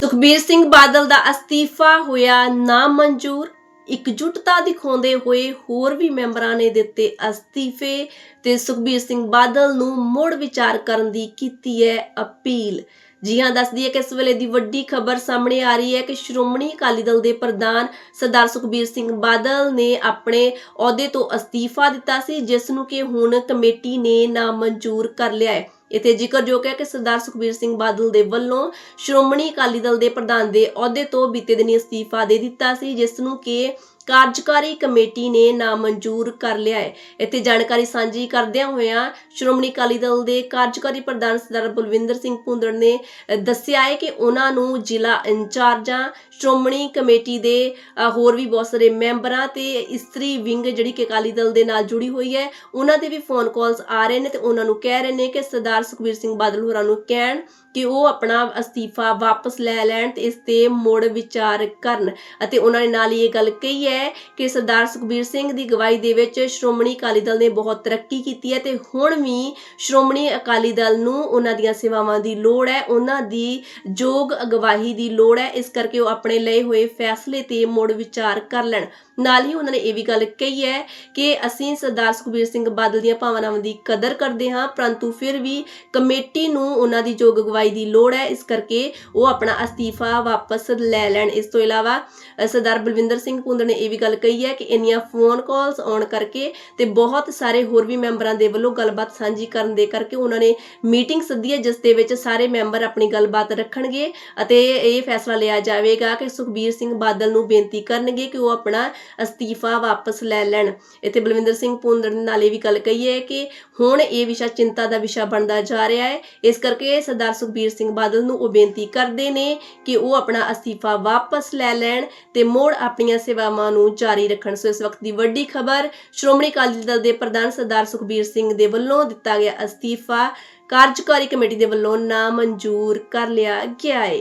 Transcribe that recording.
ਸੁਖਬੀਰ ਸਿੰਘ ਬਾਦਲ ਦਾ ਅਸਤੀਫਾ ਹੋਇਆ ਨਾ ਮਨਜ਼ੂਰ ਇਕਜੁੱਟਤਾ ਦਿਖਾਉਂਦੇ ਹੋਏ ਹੋਰ ਵੀ ਮੈਂਬਰਾਂ ਨੇ ਦਿੱਤੇ ਅਸਤੀਫੇ ਤੇ ਸੁਖਬੀਰ ਸਿੰਘ ਬਾਦਲ ਨੂੰ ਮੁੜ ਵਿਚਾਰ ਕਰਨ ਦੀ ਕੀਤੀ ਹੈ ਅਪੀਲ। ਜੀ ਹਾਂ ਦੱਸਦੀ ਹੈ ਕਿ ਇਸ ਵੇਲੇ ਦੀ ਵੱਡੀ ਖਬਰ ਸਾਹਮਣੇ ਆ ਰਹੀ ਹੈ ਕਿ ਸ਼੍ਰੋਮਣੀ ਅਕਾਲੀ ਦਲ ਦੇ ਪ੍ਰਧਾਨ ਸਰਦਾਰ ਸੁਖਬੀਰ ਸਿੰਘ ਬਾਦਲ ਨੇ ਆਪਣੇ ਅਹੁਦੇ ਤੋਂ ਅਸਤੀਫਾ ਦਿੱਤਾ ਸੀ, ਜਿਸ ਨੂੰ ਕਿ ਹੁਣ ਕਮੇਟੀ ਨੇ ਨਾਮਨਜ਼ੂਰ ਕਰ ਲਿਆ ਹੈ। ਇਥੇ ਜ਼ਿਕਰਯੋਗ ਹੈ ਕਿ ਸਰਦਾਰ ਸੁਖਬੀਰ ਸਿੰਘ ਬਾਦਲ ਦੇ ਵੱਲੋਂ ਸ਼੍ਰੋਮਣੀ ਅਕਾਲੀ ਦਲ ਦੇ ਪ੍ਰਧਾਨ ਦੇ ਅਹੁਦੇ ਤੋਂ ਬੀਤੇ ਦਿਨੀ ਅਸਤੀਫਾ ਦੇ ਦਿੱਤਾ ਸੀ, ਜਿਸ ਨੂੰ ਕਿ ਕਾਰਜਕਾਰੀ ਕਮੇਟੀ ਨੇ ਨਾਮਨਜ਼ੂਰ ਕਰ ਲਿਆ ਹੈ। ਇੱਥੇ ਜਾਣਕਾਰੀ ਸਾਂਝੀ ਕਰਦਿਆਂ ਹੋਇਆਂ ਸ਼੍ਰੋਮਣੀ ਅਕਾਲੀ ਦਲ ਦੇ ਕਾਰਜਕਾਰੀ ਪ੍ਰਧਾਨ ਸਰਦਾਰ ਬਲਵਿੰਦਰ ਸਿੰਘ ਭੁੰਦੜ ਨੇ ਦੱਸਿਆ ਹੈ ਕਿ ਉਹਨਾਂ ਨੂੰ ਜ਼ਿਲ੍ਹਾ ਇੰਚਾਰਜਾਂ, ਸ਼੍ਰੋਮਣੀ ਕਮੇਟੀ ਦੇ ਹੋਰ ਵੀ ਬਹੁਤ ਸਾਰੇ ਮੈਂਬਰਾਂ ਤੇ ਇਸਤਰੀ ਵਿੰਗ ਜਿਹੜੀ ਕਿ ਅਕਾਲੀ ਦਲ ਦੇ ਨਾਲ ਜੁੜੀ ਹੋਈ ਹੈ, ਉਹਨਾਂ ਦੇ ਵੀ ਫੋਨ ਕਾਲਸ ਆ ਰਹੇ ਨੇ ਤੇ ਉਹਨਾਂ ਨੂੰ ਕਹਿ ਰਹੇ ਨੇ ਕਿ ਸਰਦਾਰ ਸੁਖਬੀਰ ਸਿੰਘ ਬਾਦਲ ਹੋਰਾਂ ਨੂੰ ਕਹਿਣ ਕਿ ਉਹ ਆਪਣਾ ਅਸਤੀਫਾ ਵਾਪਸ ਲੈ ਲੈਣ ਤੇ ਇਸ ਤੇ ਮੁੜ ਵਿਚਾਰ ਕਰਨ। ਅਤੇ ਉਹਨਾਂ ਨੇ ਨਾਲ ਹੀ ਇਹ ਗੱਲ ਕਹੀ ਹੈ ਕਿ ਸਰਦਾਰ ਸੁਖਬੀਰ ਸਿੰਘ ਦੀ ਗਵਾਹੀ ਦੇ ਵਿੱਚ ਸ਼੍ਰੋਮਣੀ ਅਕਾਲੀ ਦਲ ਨੇ ਬਹੁਤ ਤਰੱਕੀ ਕੀਤੀ ਹੈ ਤੇ ਹੁਣ ਵੀ ਸ਼੍ਰੋਮਣੀ ਅਕਾਲੀ ਦਲ ਨੂੰ ਉਹਨਾਂ ਦੀਆਂ ਸੇਵਾਵਾਂ ਦੀ ਲੋੜ ਹੈ, ਉਹਨਾਂ ਦੀ ਯੋਗ ਅਗਵਾਈ ਦੀ ਲੋੜ ਹੈ। ਇਸ ਕਰਕੇ ਉਹ ਆਪਣੇ ਲਏ ਹੋਏ ਫੈਸਲੇ ਤੇ ਮੁੜ ਵਿਚਾਰ ਕਰ ਲੈਣ। ਨਾਲ ਹੀ ਉਹਨਾਂ ਨੇ ਇਹ ਵੀ ਗੱਲ ਕਹੀ ਹੈ ਕਿ ਅਸੀਂ ਸਰਦਾਰ ਸੁਖਬੀਰ ਸਿੰਘ ਬਾਦਲ ਦੀਆਂ ਭਾਵਨਾਵਾਂ ਦੀ ਕਦਰ ਕਰਦੇ ਹਾਂ, ਪਰੰਤੂ ਫਿਰ ਵੀ ਕਮੇਟੀ ਨੂੰ ਉਹਨਾਂ ਦੀ ਯੋਗ ਅਗਵਾਈ ਦੀ ਲੋੜ ਹੈ, ਇਸ ਕਰਕੇ ਉਹ ਆਪਣਾ ਅਸਤੀਫਾ ਵਾਪਸ ਲੈ ਲੈਣ। ਇਸ ਤੋਂ ਇਲਾਵਾ ਸਰਦਾਰ ਬਲਵਿੰਦਰ ਸਿੰਘ ਪੁੰਦਰ ਨੇ ਇਹ ਵੀ ਗੱਲ ਕਹੀ ਹੈ ਕਿ ਇੰਨੀਆਂ ਫੋਨ ਕਾਲਸ ਆਉਣ ਕਰਕੇ ਤੇ ਬਹੁਤ ਸਾਰੇ ਹੋਰ ਵੀ ਮੈਂਬਰਾਂ ਦੇ ਵੱਲੋਂ ਗੱਲਬਾਤ ਸਾਂਝੀ ਕਰਨ ਦੇ ਕਰਕੇ ਉਹਨਾਂ ਨੇ ਮੀਟਿੰਗ ਸੱਦੀ ਹੈ, ਜਿਸ ਦੇ ਵਿੱਚ ਸਾਰੇ ਮੈਂਬਰ ਆਪਣੀ ਗੱਲਬਾਤ ਰੱਖਣਗੇ ਅਤੇ ਇਹ ਫੈਸਲਾ ਲਿਆ ਜਾਵੇਗਾ ਕਿ ਸੁਖਬੀਰ ਸਿੰਘ ਬਾਦਲ ਨੂੰ ਬੇਨਤੀ ਕਰਨਗੇ ਕਿ ਉਹ ਆਪਣਾ ਅਸਤੀਫਾ ਵਾਪਸ ਲੈ ਲੈਣ। ਇੱਥੇ ਬਲਵਿੰਦਰ ਸਿੰਘ ਪੁੰਦਰ ਨੇ ਨਾਲ ਇਹ ਵੀ ਗੱਲ ਕਹੀ ਹੈ ਕਿ ਹੁਣ ਇਹ ਵਿਸ਼ਾ ਚਿੰਤਾ ਦਾ ਵਿਸ਼ਾ ਬਣਦਾ ਜਾ ਰਿਹਾ ਹੈ। ਇਸ ਕਰਕੇ ਸਰਦਾਰ ਸੁਖਬੀਰ ਸਿੰਘ ਬਾਦਲ ਨੂੰ ਉਹ ਬੇਨਤੀ ਕਰਦੇ ਨੇ ਕਿ ਉਹ ਆਪਣਾ ਅਸਤੀਫਾ ਵਾਪਸ ਲੈ ਲੈਣ ਤੇ ਮੋੜ ਆਪਣੀਆਂ ਸੇਵਾਵਾਂ ਨੂੰ ਜਾਰੀ ਰੱਖਣ। ਸੋ ਇਸ ਵਕਤ ਦੀ ਵੱਡੀ ਖਬਰ ਸ਼੍ਰੋਮਣੀ ਅਕਾਲੀ ਦਲ ਦੇ ਪ੍ਰਧਾਨ ਸਰਦਾਰ ਸੁਖਬੀਰ ਸਿੰਘ ਦੇ ਵੱਲੋਂ ਦਿੱਤਾ ਗਿਆ ਅਸਤੀਫਾ। ਕਾਰਜਕਾਰੀ ਕਮੇਟੀ ਦੇ ਵੱਲੋਂ ਨਾਮਨਜ਼ੂਰ ਕਰ ਲਿਆ ਗਿਆ ਹੈ।